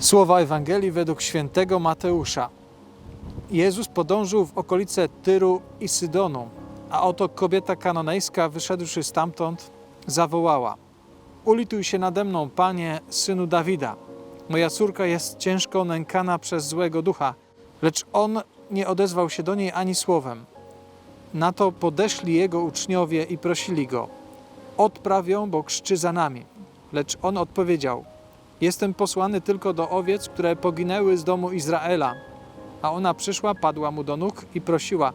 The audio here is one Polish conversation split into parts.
Słowa Ewangelii według świętego Mateusza. Jezus podążył w okolice Tyru i Sydonu, a oto kobieta kanonejska, wyszedłszy stamtąd, zawołała: Ulituj się nade mną, panie, synu Dawida. Moja córka jest ciężko nękana przez złego ducha. Lecz on nie odezwał się do niej ani słowem. Na to podeszli jego uczniowie i prosili go: Odpraw ją, bo krzyczy za nami. Lecz on odpowiedział: Jestem posłany tylko do owiec, które poginęły z domu Izraela. A ona przyszła, padła mu do nóg i prosiła: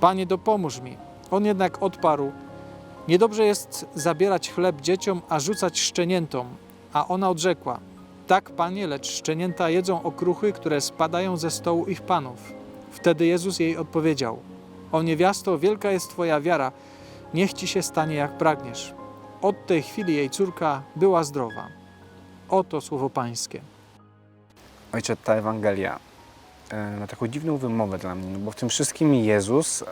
Panie, dopomóż mi. On jednak odparł: Niedobrze jest zabierać chleb dzieciom, a rzucać szczeniętom. A ona odrzekła: Tak, panie, lecz szczenięta jedzą okruchy, które spadają ze stołu ich panów. Wtedy Jezus jej odpowiedział: O niewiasto, wielka jest twoja wiara, niech ci się stanie jak pragniesz. Od tej chwili jej córka była zdrowa. Oto słowo Pańskie. Ojcze, ta Ewangelia e, ma taką dziwną wymowę dla mnie, no bo w tym wszystkim Jezus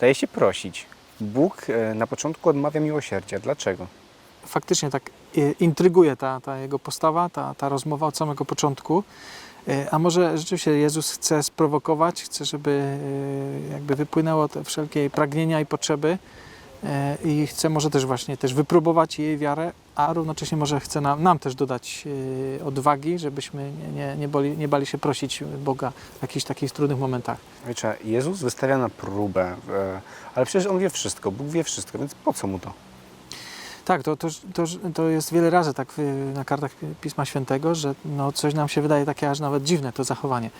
daje się prosić. Bóg e, na początku odmawia miłosierdzia. Dlaczego? Faktycznie tak e, intryguje ta, ta jego postawa, ta, ta rozmowa od samego początku. A może rzeczywiście Jezus chce sprowokować, chce, żeby jakby wypłynęło te wszelkie pragnienia i potrzeby i chce może też właśnie też wypróbować jej wiarę, a równocześnie może chce nam, nam też dodać e, odwagi, żebyśmy nie, nie, boli, nie bali się prosić Boga w jakichś takich trudnych momentach. Ojcze, Jezus wystawia na próbę, e, ale przecież On wie wszystko, Bóg wie wszystko, więc po co Mu to? Tak, to, to, to, to jest wiele razy tak na kartach Pisma Świętego, że no coś nam się wydaje takie aż nawet dziwne to zachowanie.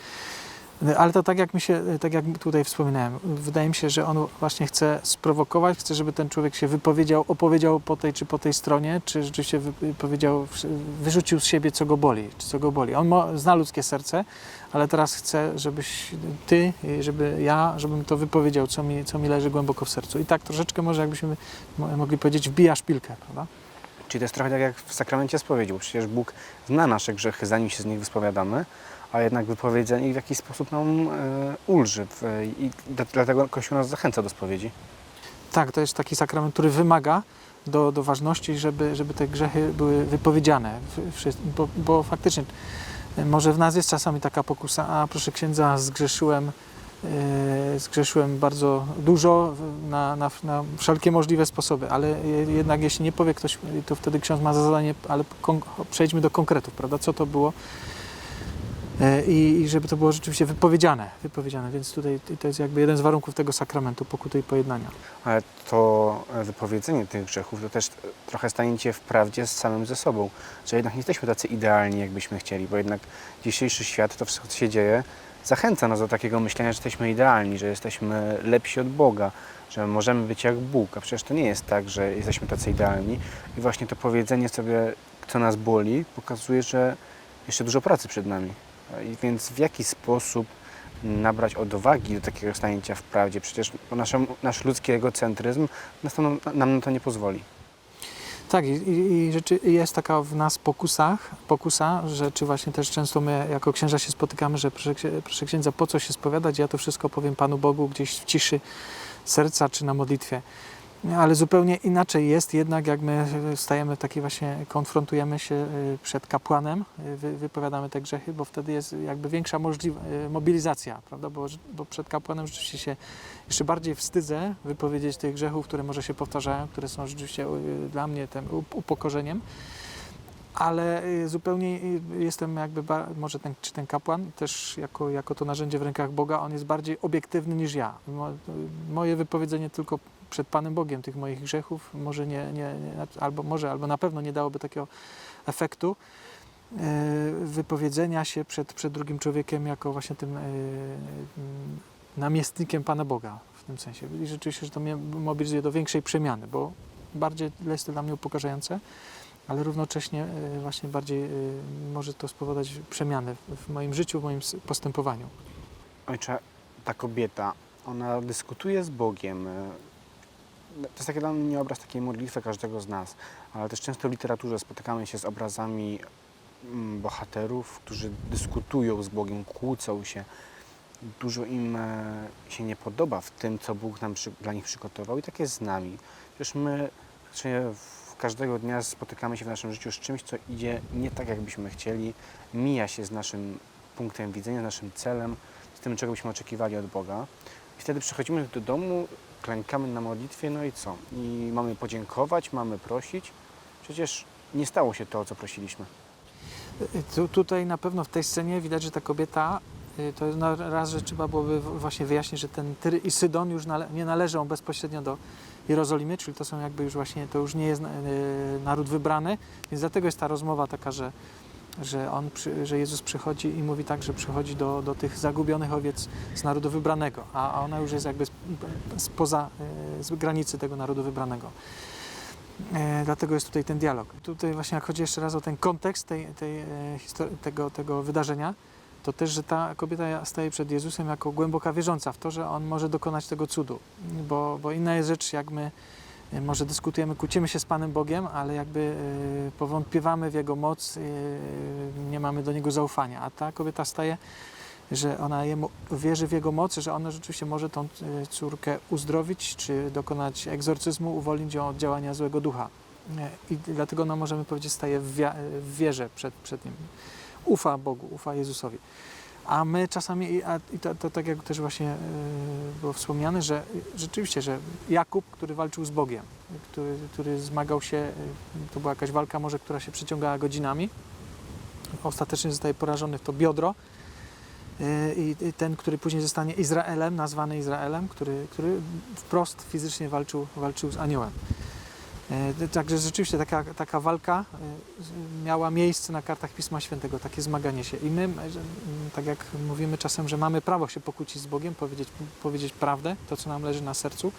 Ale to tak jak mi się, tak jak tutaj wspominałem, wydaje mi się, że on właśnie chce sprowokować, chce, żeby ten człowiek się wypowiedział, opowiedział po tej czy po tej stronie, czy rzeczywiście wypowiedział, wyrzucił z siebie, co go boli, czy co go boli. On mo, zna ludzkie serce, ale teraz chce, żebyś ty, żeby ja, żebym to wypowiedział, co mi, co mi leży głęboko w sercu. I tak troszeczkę może jakbyśmy mo- mogli powiedzieć, wbija szpilkę, prawda? Czyli to jest trochę tak jak w sakramencie spowiedzi, bo przecież Bóg zna nasze grzechy, zanim się z nich wyspowiadamy, a jednak wypowiedzenie w jakiś sposób nam e, ulży i dlatego Kościół nas zachęca do spowiedzi. Tak, to jest taki sakrament, który wymaga do, do ważności, żeby, żeby te grzechy były wypowiedziane. Bo, bo faktycznie e, może w nas jest czasami taka pokusa, a proszę księdza, zgrzeszyłem, e, zgrzeszyłem bardzo dużo na, na, na wszelkie możliwe sposoby, ale je- jednak jeśli nie powie ktoś, to wtedy ksiądz ma za zadanie, ale kon- przejdźmy do konkretów, prawda, co to było. E, I, I żeby to było rzeczywiście wypowiedziane, wypowiedziane, więc tutaj to jest jakby jeden z warunków tego sakramentu pokuty i pojednania. Ale to e, wypowiedzenie tych grzechów to też trochę staniecie w prawdzie z samym ze sobą, że jednak nie jesteśmy tacy idealni, jakbyśmy chcieli, bo jednak dzisiejszy świat, to wszystko, co się dzieje, zachęca nas do takiego myślenia, że jesteśmy idealni, że jesteśmy lepsi od Boga, że możemy być jak Bóg, a przecież to nie jest tak, że jesteśmy tacy idealni i właśnie to powiedzenie sobie, co nas boli, pokazuje, że jeszcze dużo pracy przed nami. E, więc w jaki sposób nabrać odwagi do takiego stanięcia w prawdzie. Przecież naszym, nasz ludzki egocentryzm to, nam na to nie pozwoli. Tak, i, i, rzeczy, jest taka w nas pokusach, pokusa, że czy właśnie też często my jako księża się spotykamy, że proszę, proszę księdza, po co się spowiadać, ja to wszystko powiem Panu Bogu gdzieś w ciszy serca czy na modlitwie. Ale zupełnie inaczej jest jednak, jak my stajemy taki właśnie, konfrontujemy się y, przed kapłanem, wy, wypowiadamy te grzechy, bo wtedy jest jakby większa możliwa, mobilizacja, prawda? Bo, bo przed kapłanem rzeczywiście się jeszcze bardziej wstydzę wypowiedzieć tych grzechów, które może się powtarzają, które są rzeczywiście dla mnie tym up- upokorzeniem. Ale zupełnie jestem jakby, może ten, czy ten kapłan też jako, jako to narzędzie w rękach Boga, on jest bardziej obiektywny niż ja. Mo, moje wypowiedzenie tylko przed Panem Bogiem tych moich grzechów może nie, nie, nie albo może, albo na pewno nie dałoby takiego efektu y, wypowiedzenia się przed, przed drugim człowiekiem jako właśnie tym y, mm, namiestnikiem Pana Boga w tym sensie. I rzeczywiście, że to mnie mobilizuje do większej przemiany, bo bardziej jest to dla mnie upokarzające, ale równocześnie y, właśnie bardziej może to spowodować przemianę w- moim życiu, w moim postępowaniu. Ojcze, ta kobieta, ona dyskutuje z Bogiem. To jest taki dla mnie obraz takiej modlitwy każdego z nas, ale też często w literaturze spotykamy się z obrazami mm, bohaterów, którzy dyskutują z Bogiem, kłócą się. Dużo im e, się nie podoba w tym, co Bóg nam dla nich przygotował i tak jest z nami. Przecież my znaczy każdego dnia spotykamy się w naszym życiu z czymś, co idzie nie tak, jakbyśmy chcieli, mija się z naszym punktem widzenia, z naszym celem, z tym, czego byśmy oczekiwali od Boga. I wtedy przychodzimy do domu, klękamy na modlitwie, no i co? I mamy podziękować, mamy prosić. Przecież nie stało się to, o co prosiliśmy. Y, Tu, tutaj na pewno w tej scenie widać, że ta kobieta, y, to na raz, że trzeba byłoby właśnie wyjaśnić, że ten Tyr i Sydon już nale, nie należą bezpośrednio do Jerozolimy, czyli to są jakby już właśnie, to już nie jest y, naród wybrany, więc dlatego jest ta rozmowa taka, że, że, on, że Jezus przychodzi i mówi tak, że przychodzi do, do tych zagubionych owiec z narodu wybranego, a ona już jest jakby spoza y, z granicy tego narodu wybranego. E, dlatego jest tutaj ten dialog. Tutaj właśnie jak chodzi jeszcze raz o ten kontekst tej, tej, e, tego, tego wydarzenia, to też, że ta kobieta staje przed Jezusem jako głęboka wierząca w to, że On może dokonać tego cudu. Bo, bo inna jest rzecz, jak my e, może dyskutujemy, kłócimy się z Panem Bogiem, ale jakby e, powątpiewamy w Jego moc, e, nie mamy do Niego zaufania. A ta kobieta staje, że ona jemu wierzy w Jego moc, że ona rzeczywiście może tą e, córkę uzdrowić, czy dokonać egzorcyzmu, uwolnić ją od działania złego ducha. E, I dlatego ona, możemy powiedzieć, staje w wierze przed, przed Nim. Ufa Bogu, ufa Jezusowi. A my czasami, a, i to, to tak jak też właśnie e, było wspomniane, że rzeczywiście, że Jakub, który walczył z Bogiem, który, który zmagał się, e, to była jakaś walka może, która się przeciągała godzinami, ostatecznie zostaje porażony w to biodro, E, i ten, który później zostanie Izraelem, nazwany Izraelem, który, który wprost fizycznie walczył, walczył z aniołem. E, Także rzeczywiście taka, taka walka e, miała miejsce na kartach Pisma Świętego, takie zmaganie się. I my, tak jak mówimy czasem, że mamy prawo się pokłócić z Bogiem, powiedzieć, powiedzieć prawdę, to co nam leży na sercu,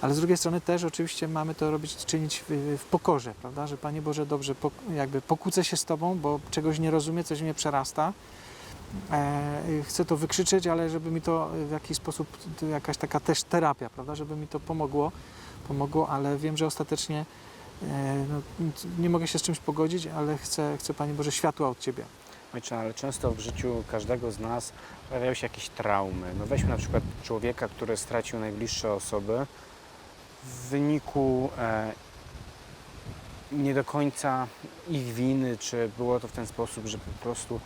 ale z drugiej strony też oczywiście mamy to robić, czynić w, w pokorze, prawda? Że Panie Boże, dobrze, jakby pokłócę się z Tobą, bo czegoś nie rozumiem, coś mnie przerasta. E, chcę to wykrzyczeć, ale żeby mi to w jakiś sposób, jakaś taka też terapia, prawda? Żeby mi to pomogło, pomogło, ale wiem, że ostatecznie e, no, nie mogę się z czymś pogodzić, ale chcę, chcę Panie Boże światła od Ciebie. Ojcze, ale często w życiu każdego z nas pojawiają się jakieś traumy. No weźmy na przykład człowieka, który stracił najbliższe osoby w wyniku e, nie do końca ich winy, czy było to w ten sposób, że po prostu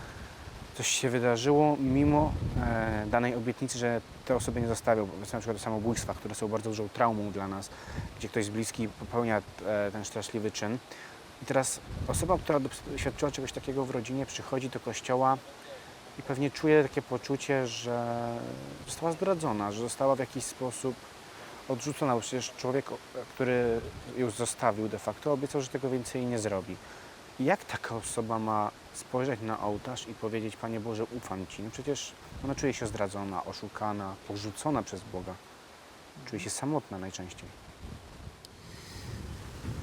coś się wydarzyło mimo e, danej obietnicy, że te osoby nie zostawią. Na przykład samobójstwa, które są bardzo dużą traumą dla nas, gdzie ktoś z bliski popełnia e, ten straszliwy czyn. I teraz osoba, która doświadczyła czegoś takiego w rodzinie, przychodzi do kościoła i pewnie czuje takie poczucie, że została zdradzona, że została w jakiś sposób odrzucona, bo przecież człowiek, który ją zostawił de facto, obiecał, że tego więcej nie zrobi. Jak taka osoba ma spojrzeć na ołtarz i powiedzieć, Panie Boże, ufam Ci? No przecież ona czuje się zdradzona, oszukana, porzucona przez Boga. Czuje się samotna najczęściej.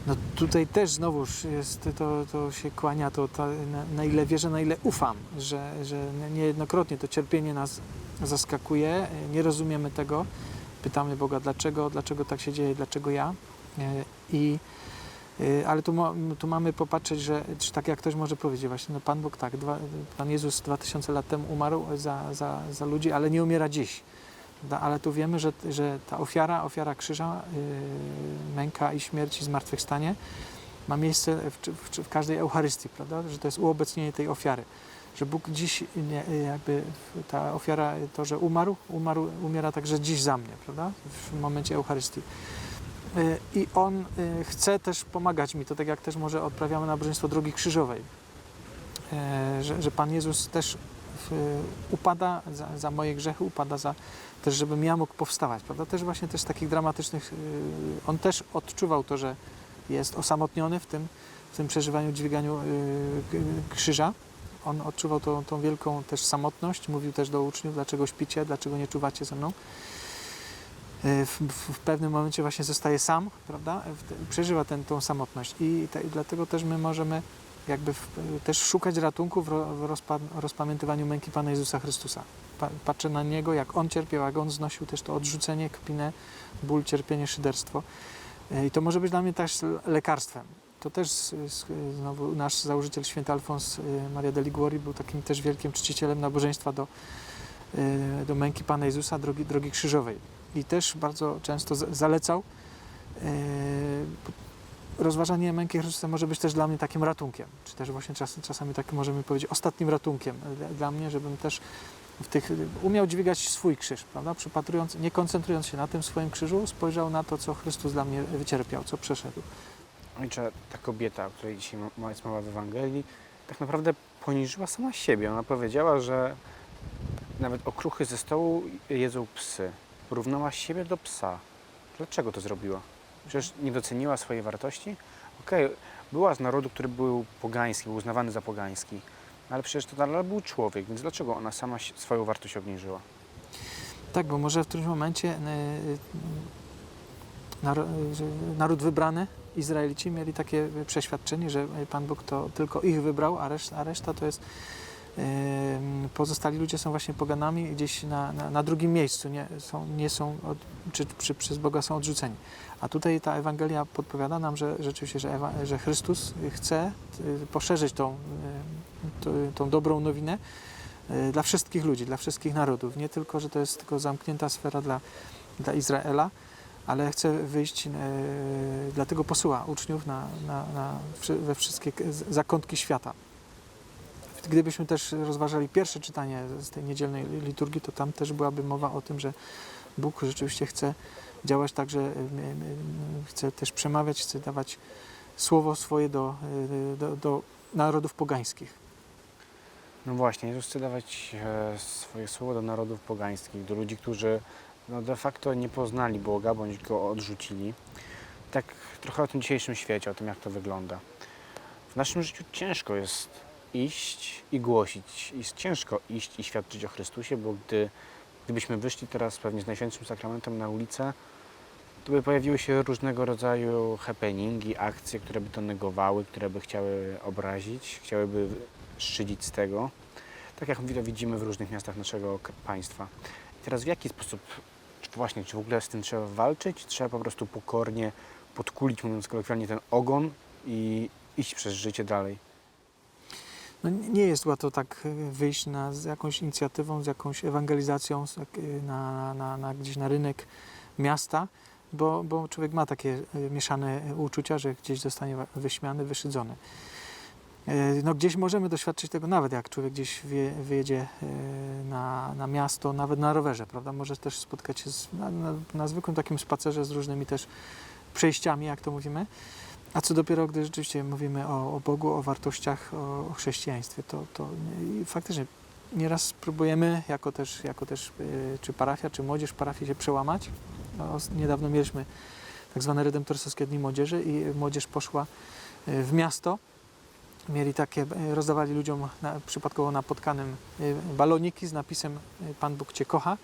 No tutaj też znowuż jest, to, to się kłania to, to na, na ile wierzę, na ile ufam, że, że niejednokrotnie to cierpienie nas zaskakuje, nie rozumiemy tego, pytamy Boga dlaczego, dlaczego tak się dzieje, dlaczego ja. E, I, ale tu, tu mamy popatrzeć, że tak jak ktoś może powiedzieć właśnie, no Pan Bóg tak, dwa, Pan Jezus 2000 lat temu umarł za, za, za ludzi, ale nie umiera dziś. Ale tu wiemy, że, że ta ofiara, ofiara krzyża, yy, męka i śmierć i zmartwychwstanie ma miejsce w, w, w każdej Eucharystii, prawda? Że to jest uobecnienie tej ofiary. Że Bóg dziś, nie, jakby ta ofiara, to, że umarł, umarł, umiera także dziś za mnie, prawda? W momencie Eucharystii. Yy, I On yy, chce też pomagać mi, to tak jak też może odprawiamy nabożeństwo drogi krzyżowej. Yy, Że, że Pan Jezus też upada za, za moje grzechy, upada za, też żebym ja mógł powstawać, prawda? Też właśnie też takich dramatycznych, on też odczuwał to, że jest osamotniony w tym, w tym przeżywaniu, dźwiganiu krzyża. On odczuwał tą, tą wielką też samotność, mówił też do uczniów, dlaczego śpicie, dlaczego nie czuwacie ze mną. Yy, W, w, pewnym momencie właśnie zostaje sam, prawda? Przeżywa tą samotność i, te, i dlatego też my możemy jakby w, też szukać ratunku w, ro, w rozpa, rozpamiętywaniu męki Pana Jezusa Chrystusa. Pa, patrzę na Niego, jak On cierpiał, jak On znosił też to odrzucenie, kpinę, ból, cierpienie, szyderstwo. E, I to może być dla mnie też lekarstwem. To też znowu nasz założyciel święty Alfons Maria de Liguori był takim też wielkim czcicielem nabożeństwa do, do męki Pana Jezusa, drogi, drogi krzyżowej. I też bardzo często zalecał e, rozważanie męki Chrystusa może być też dla mnie takim ratunkiem, czy też właśnie czas, czasami tak możemy powiedzieć ostatnim ratunkiem dla, mnie, żebym też w tych, umiał dźwigać swój krzyż, prawda? Przypatrując, nie koncentrując się na tym swoim krzyżu, spojrzał na to, co Chrystus dla mnie wycierpiał, co przeszedł. Ojcze, ta kobieta, o której dzisiaj jest mowa w Ewangelii, tak naprawdę poniżyła sama siebie. Ona powiedziała, że nawet okruchy ze stołu jedzą psy. Porównała siebie do psa. Dlaczego to zrobiła? Przecież nie doceniła swojej wartości? Okej, była z narodu, który był pogański, był uznawany za pogański. Ale przecież to nadal był człowiek, więc dlaczego ona sama swoją wartość obniżyła? Tak, bo może w którymś momencie y, naro- że naród wybrany, Izraelici mieli takie przeświadczenie, że Pan Bóg to tylko ich wybrał, a reszta, a reszta to jest pozostali ludzie są właśnie poganami gdzieś na, na, na drugim miejscu, nie są, nie są od, czy, czy przez Boga są odrzuceni. A tutaj ta Ewangelia podpowiada nam, że rzeczywiście, że, Ewa, że Chrystus chce y, poszerzyć tą, y, tą, dobrą nowinę y, dla wszystkich ludzi, dla wszystkich narodów. Nie tylko, że to jest tylko zamknięta sfera dla, dla Izraela, ale chce wyjść, e, dlatego posyła uczniów na, na, na, we wszystkie zakątki świata. Gdybyśmy też rozważali pierwsze czytanie z tej niedzielnej liturgii, to tam też byłaby mowa o tym, że Bóg rzeczywiście chce działać tak, że chce też przemawiać, chce dawać słowo swoje do, e, do, do narodów pogańskich. No właśnie, Jezus chce dawać e, swoje słowo do narodów pogańskich, do ludzi, którzy no, de facto nie poznali Boga bądź go odrzucili. Tak trochę o tym dzisiejszym świecie, o tym jak to wygląda. W naszym życiu ciężko jest iść i głosić. Jest ciężko iść i świadczyć o Chrystusie, bo gdy, gdybyśmy wyszli teraz pewnie z Najświętszym Sakramentem na ulicę, to by pojawiły się różnego rodzaju happeningi, akcje, które by to negowały, które by chciały obrazić, chciałyby szydzić z tego. Tak jak to widzimy w różnych miastach naszego państwa. I teraz w jaki sposób, czy właśnie, czy w ogóle z tym trzeba walczyć? Trzeba po prostu pokornie podkulić, mówiąc kolokwialnie, ten ogon i iść przez życie dalej. No, nie jest łatwo tak y, wyjść na, z jakąś inicjatywą, z jakąś ewangelizacją y, na, na, na, gdzieś na rynek miasta, bo, bo człowiek ma takie y, mieszane uczucia, że gdzieś zostanie wyśmiany, wyszydzony. No, gdzieś możemy doświadczyć tego nawet jak człowiek gdzieś wyjedzie na, na miasto, nawet na rowerze, prawda? Może też spotkać się z, na, na, na zwykłym takim spacerze z różnymi też przejściami, jak to mówimy. A co dopiero, gdy rzeczywiście mówimy o, o Bogu, o wartościach, o, o chrześcijaństwie, to, to i faktycznie nieraz próbujemy, jako też, jako też y, czy parafia, czy młodzież parafii się przełamać. No, niedawno mieliśmy tak zwane redemptorskie dni młodzieży i młodzież poszła y, w miasto. Mieli takie, y, rozdawali ludziom na, przypadkowo napotkanym baloniki z napisem Pan Bóg Cię kocha.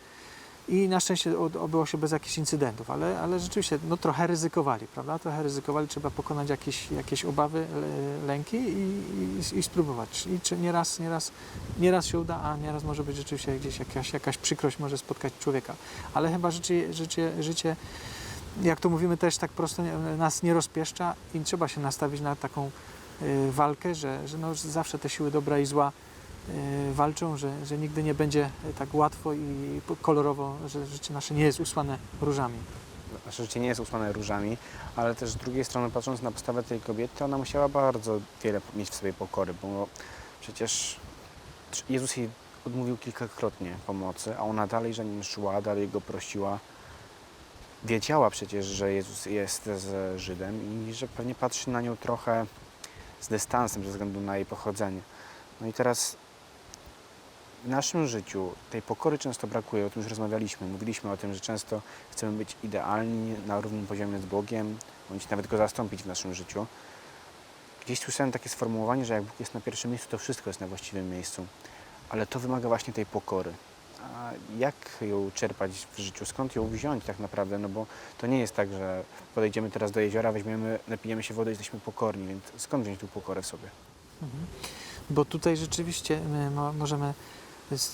I na szczęście od- obyło się bez jakichś incydentów, ale, ale rzeczywiście no, trochę ryzykowali, prawda? Trochę ryzykowali, trzeba pokonać jakieś, jakieś obawy, lęki i, i, i spróbować. I czy nieraz, nieraz, nieraz się uda, a nieraz może być rzeczywiście gdzieś jakaś, jakaś przykrość może spotkać człowieka. Ale chyba życie, życie, życie, jak to mówimy, też tak prosto nas nie rozpieszcza i trzeba się nastawić na taką y, walkę, że, że no, zawsze te siły dobra i zła walczą, że, że nigdy nie będzie tak łatwo i kolorowo, że życie nasze nie jest usłane różami. Nasze życie nie jest usłane różami, ale też z drugiej strony, patrząc na postawę tej kobiety, ona musiała bardzo wiele mieć w sobie pokory, bo przecież Jezus jej odmówił kilkakrotnie pomocy, a ona dalej za nim szła, dalej go prosiła. Wiedziała przecież, że Jezus jest z Żydem i że pewnie patrzy na nią trochę z dystansem ze względu na jej pochodzenie. No i teraz w naszym życiu tej pokory często brakuje, o tym już rozmawialiśmy. Mówiliśmy o tym, że często chcemy być idealni na równym poziomie z Bogiem, bądź nawet go zastąpić w naszym życiu. Gdzieś słyszałem takie sformułowanie, że jak Bóg jest na pierwszym miejscu, to wszystko jest na właściwym miejscu. Ale to wymaga właśnie tej pokory. A jak ją czerpać w życiu? Skąd ją wziąć tak naprawdę? No bo to nie jest tak, że podejdziemy teraz do jeziora, weźmiemy, napijemy się wody i jesteśmy pokorni, więc skąd wziąć tą pokorę w sobie? Mhm. Bo tutaj rzeczywiście my mo- możemy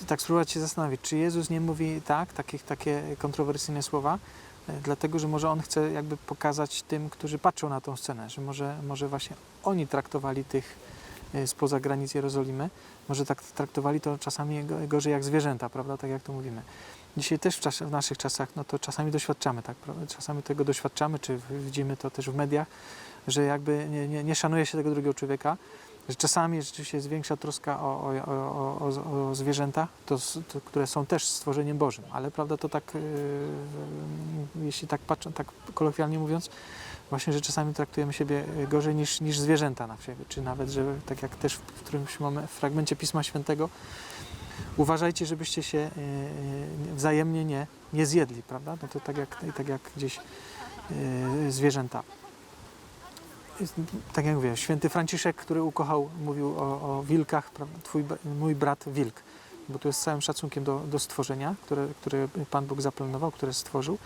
tak spróbować się zastanowić, czy Jezus nie mówi tak, takich, takie kontrowersyjne słowa, e, dlatego że może On chce jakby pokazać tym, którzy patrzą na tą scenę, że może, może właśnie oni traktowali tych e, spoza granic Jerozolimy, może tak traktowali to czasami go- gorzej jak zwierzęta, prawda, tak jak to mówimy. Dzisiaj też w, w naszych czasach, no to czasami doświadczamy, tak, prawda? czasami tego doświadczamy, czy widzimy to też w mediach, że jakby nie, nie, nie szanuje się tego drugiego człowieka, że czasami rzeczywiście jest większa troska o, o, o, o, zwierzęta, to, to, które są też stworzeniem Bożym, ale prawda to tak, yy, jeśli tak patrzę, tak kolokwialnie mówiąc, właśnie, że czasami traktujemy siebie gorzej niż, niż zwierzęta na siebie, czy nawet, że tak jak też w którymś mamy w fragmencie Pisma Świętego, uważajcie, żebyście się yy, wzajemnie nie, nie zjedli, prawda? No to tak jak, tak jak gdzieś zwierzęta. Tak jak mówię, święty Franciszek, który ukochał, mówił o, o wilkach? Twój, mój brat wilk, bo tu jest całym szacunkiem do, do stworzenia, które, które Pan Bóg zaplanował, które stworzył,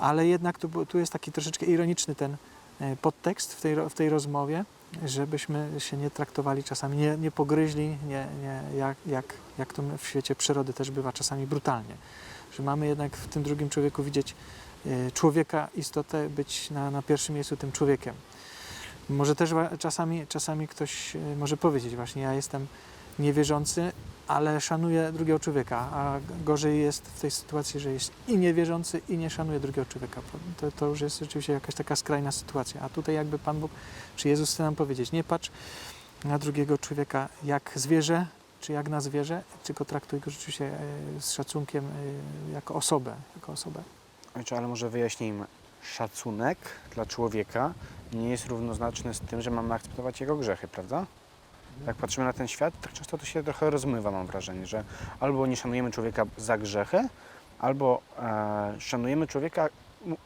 ale jednak tu, tu jest taki troszeczkę ironiczny ten e, podtekst w tej, w tej rozmowie, żebyśmy się nie traktowali czasami, nie, nie pogryźli, nie, nie, jak, jak, jak to w świecie przyrody też bywa czasami brutalnie. Że mamy jednak w tym drugim człowieku widzieć e, człowieka, istotę, być na, na pierwszym miejscu tym człowiekiem. Może też czasami, czasami ktoś e, może powiedzieć właśnie, ja jestem niewierzący, ale szanuję drugiego człowieka, a gorzej jest w tej sytuacji, że jest i niewierzący, i nie szanuje drugiego człowieka. To, to już jest rzeczywiście jakaś taka skrajna sytuacja. A tutaj jakby Pan Bóg, czy Jezus chce nam powiedzieć, nie patrz na drugiego człowieka jak zwierzę, czy jak na zwierzę, tylko traktuj go rzeczywiście e, z szacunkiem e, jako osobę, jako osobę. Ale może wyjaśnijmy. Szacunek dla człowieka nie jest równoznaczny z tym, że mamy akceptować jego grzechy, prawda? Jak patrzymy na ten świat, tak często to się trochę rozmywa, mam wrażenie, że albo nie szanujemy człowieka za grzechy, albo e, szanujemy człowieka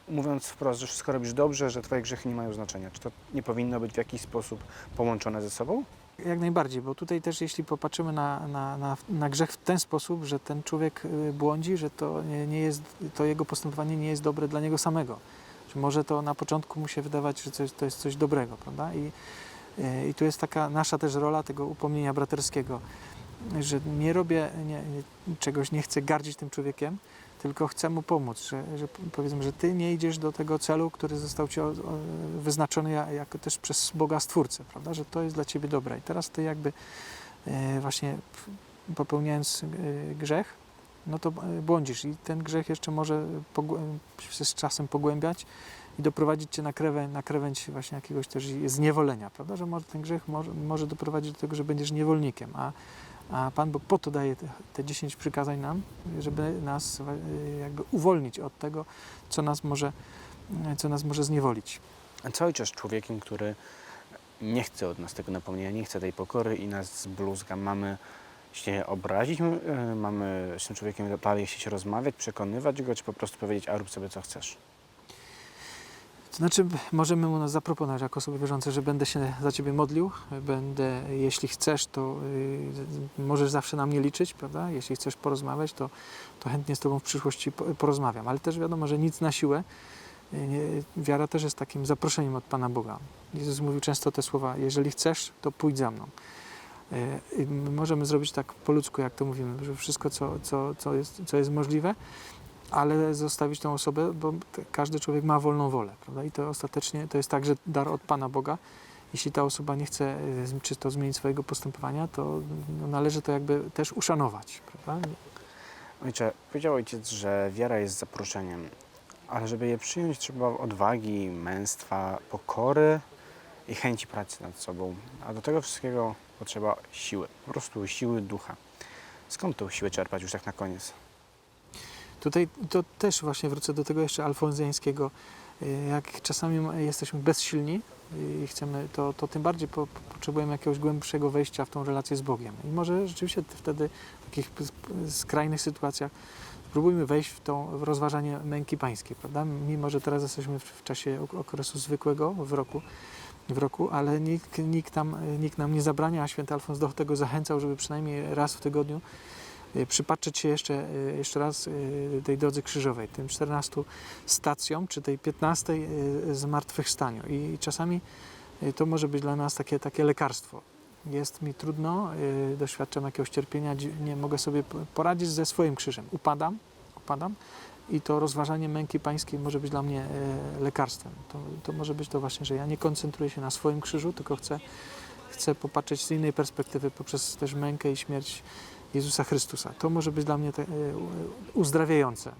mówiąc wprost, że wszystko robisz dobrze, że twoje grzechy nie mają znaczenia. Czy to nie powinno być w jakiś sposób połączone ze sobą? Jak najbardziej, bo tutaj też jeśli popatrzymy na, na, na, na grzech w ten sposób, że ten człowiek y, błądzi, że to nie, nie jest, to jego postępowanie nie jest dobre dla niego samego. Że może to na początku mu się wydawać, że coś, to jest coś dobrego, prawda? I, y, I tu jest taka nasza też rola tego upomnienia braterskiego, że nie robię nie, nie, czegoś, nie chcę gardzić tym człowiekiem, tylko chcę mu pomóc, że, że powiedzmy, że ty nie idziesz do tego celu, który został ci wyznaczony ja- jako też przez Boga Stwórcę, prawda, że to jest dla ciebie dobre. I teraz ty jakby e, właśnie popełniając e, grzech, no to e, błądzisz i ten grzech jeszcze może się z czasem pogłębiać i doprowadzić cię na krawędź, na krawędź właśnie jakiegoś też zniewolenia, prawda, że może ten grzech może, może doprowadzić do tego, że będziesz niewolnikiem, a a Pan Bóg po to daje te, te 10 przykazań nam, żeby nas e, jakby uwolnić od tego, co nas może, e, co nas może zniewolić. A ojcze z człowiekiem, który nie chce od nas tego napomnienia, nie chce tej pokory i nas zbluzga? Mamy się obrazić, y, mamy z tym człowiekiem dalej się rozmawiać, przekonywać go, czy po prostu powiedzieć, a rób sobie co chcesz? To znaczy, możemy mu zaproponować jako osoby wierzące, że będę się za Ciebie modlił, będę, jeśli chcesz, to y, możesz zawsze na mnie liczyć, prawda? Jeśli chcesz porozmawiać, to, to chętnie z Tobą w przyszłości po- porozmawiam. Ale też wiadomo, że nic na siłę. Y, Wiara też jest takim zaproszeniem od Pana Boga. Jezus mówił często te słowa, jeżeli chcesz, to pójdź za mną. My Możemy zrobić tak po ludzku, jak to mówimy, że wszystko, co, co, co, jest, co jest możliwe, ale zostawić tą osobę, bo każdy człowiek ma wolną wolę, prawda? I to ostatecznie to jest także dar od Pana Boga. Jeśli ta osoba nie chce z- czy to zmienić swojego postępowania, to no, należy to jakby też uszanować, prawda? Ojcze, powiedział ojciec, że wiara jest zaproszeniem, ale żeby je przyjąć, trzeba odwagi, męstwa, pokory i chęci pracy nad sobą. A do tego wszystkiego potrzeba siły, po prostu siły ducha. Skąd tą siłę czerpać już tak na koniec? Tutaj to też właśnie wrócę do tego jeszcze alfonzjańskiego. Y, Jak czasami jesteśmy bezsilni i chcemy, to, to tym bardziej po, potrzebujemy jakiegoś głębszego wejścia w tą relację z Bogiem. I może rzeczywiście wtedy w takich skrajnych sytuacjach spróbujmy wejść w to w rozważanie męki pańskiej, prawda? Mimo, że teraz jesteśmy w, w czasie ok- okresu zwykłego w roku, w roku, ale nikt, nikt, tam, nikt nam nie zabrania, a święty Alfons do tego zachęcał, żeby przynajmniej raz w tygodniu y, przypatrzeć się jeszcze, y, jeszcze raz y, tej drodze krzyżowej, tym 14 stacjom, czy tej 15 y, zmartwychwstaniu. I czasami y, to może być dla nas takie, takie lekarstwo. Jest mi trudno, doświadczam jakiegoś cierpienia, nie mogę sobie poradzić ze swoim krzyżem. Upadam, upadam i to rozważanie męki pańskiej może być dla mnie e, lekarstwem. To, to może być to właśnie, że ja nie koncentruję się na swoim krzyżu, tylko chcę, chcę popatrzeć z innej perspektywy poprzez też mękę i śmierć Jezusa Chrystusa. To może być dla mnie te, e, uzdrawiające.